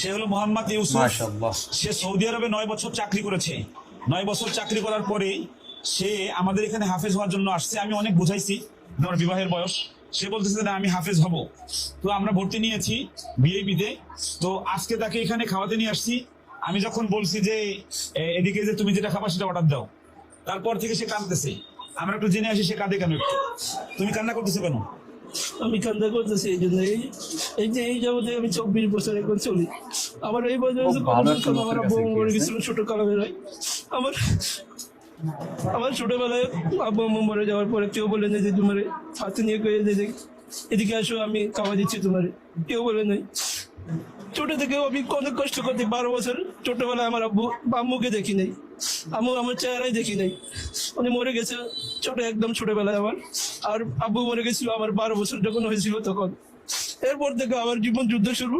সে হলো মোহাম্মদ ইউসুফ। সে সৌদি আরবে নয় বছর চাকরি করেছে। নয় বছর চাকরি করার পরে সে আমাদের এখানে হাফেজ হওয়ার জন্য আসছে। আমি অনেক বুঝাইছি আমার বিবাহের বয়স। সে বলতেছে না আমি হাফেজ হব। তো আমরা ভর্তি নিয়েছি বিএপিতে তো। আজকে তাকে এখানে খাওয়াতে নিয়ে আসছি। আমি যখন বলছি যে এদিকে যে তুমি যেটা খাবা সেটা অর্ডার দাও। তারপর থেকে সে কাঁদতেছে। আমরা একটু জেনে আসি সে কাঁদে কেন একটু। তুমি কান্না করতেছো কেন? আমি কান্দা করতেছি এই জন্য এই এই যে এই যাবতে আমি চব্বিশ বছর এখন চলি। আমার এই বছর আমার কাছে মরে গেছিল ছোট কালামের আমার আমার ছোটবেলায় আব্বু আম্মু মরে যাওয়ার পরে কেউ বলে নাই যে তোমার হাতে নিয়ে গিয়ে যে এদিকে আসো আমি খাওয়া দিচ্ছি তোমার। কেউ বলে নাই। ছোট থেকেও আমি অনেক কষ্ট করতে বারো বছর ছোটবেলায় আমার আব্বু আম্মুকে দেখি নাই। আম্মু আমার চেহারাই দেখি নাই। উনি মরে গেছে ছোট একদম ছোটবেলায় আমার। আর আব্বু মরে গেছিল আমার বারো বছর যখন হয়েছিল তখন। এরপর থেকে আমার জীবন যুদ্ধ শুরু।